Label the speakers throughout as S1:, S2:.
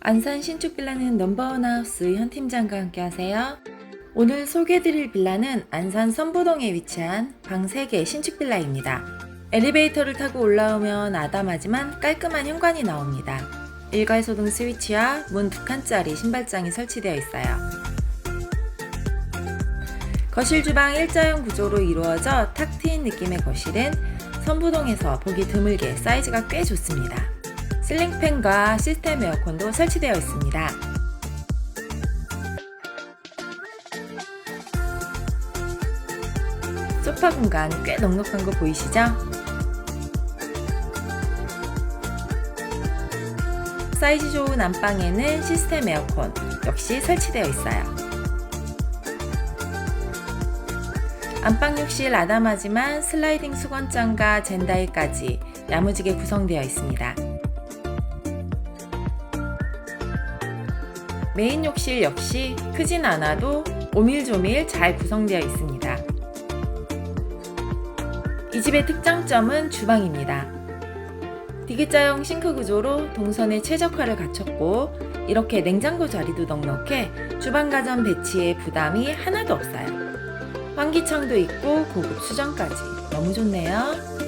S1: 안산 신축 빌라는 넘버원 하우스 현 팀장과 함께 하세요. 오늘 소개해드릴 빌라는 안산 선부동에 위치한 방 3개 신축 빌라입니다. 엘리베이터를 타고 올라오면 아담하지만 깔끔한 현관이 나옵니다. 일괄 소등 스위치와 문 두 칸짜리 신발장이 설치되어 있어요. 거실 주방 일자형 구조로 이루어져 탁 트인 느낌의 거실은 선부동에서 보기 드물게 사이즈가 꽤 좋습니다. 실링팬과 시스템 에어컨도 설치되어 있습니다. 소파 공간 꽤 넉넉한 거 보이시죠? 사이즈 좋은 안방에는 시스템 에어컨 역시 설치되어 있어요. 안방 욕실 아담하지만 슬라이딩 수건장과 젠다일까지 야무지게 구성되어 있습니다. 메인 욕실 역시 크진 않아도 오밀조밀 잘 구성되어 있습니다. 이 집의 특장점은 주방입니다. 디귿자형 싱크 구조로 동선의 최적화를 갖췄고 이렇게 냉장고 자리도 넉넉해 주방 가전 배치에 부담이 하나도 없어요. 환기창도 있고 고급 수전까지 너무 좋네요.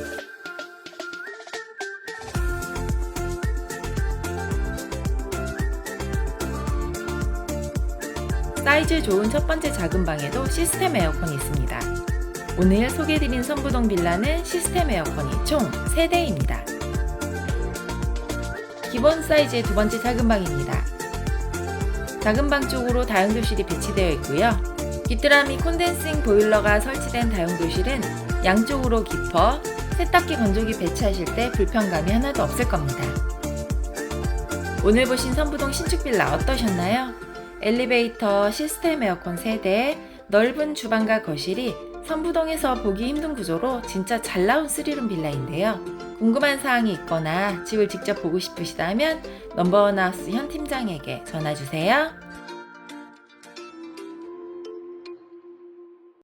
S1: 사이즈 좋은 첫 번째 작은 방에도 시스템 에어컨이 있습니다. 오늘 소개해드린 선부동 빌라는 시스템 에어컨이 총 3대입니다. 기본 사이즈의 두 번째 작은 방입니다. 작은 방 쪽으로 다용도실이 배치되어 있고요. 귀뚜라미 콘덴싱 보일러가 설치된 다용도실은 양쪽으로 깊어 세탁기 건조기 배치하실 때 불편감이 하나도 없을 겁니다. 오늘 보신 선부동 신축 빌라 어떠셨나요? 엘리베이터, 시스템 에어컨 세대, 넓은 주방과 거실이 선부동에서 보기 힘든 구조로 진짜 잘 나온 스리룸 빌라인데요. 궁금한 사항이 있거나 집을 직접 보고 싶으시다면 넘버원 하우스 현 팀장에게 전화 주세요.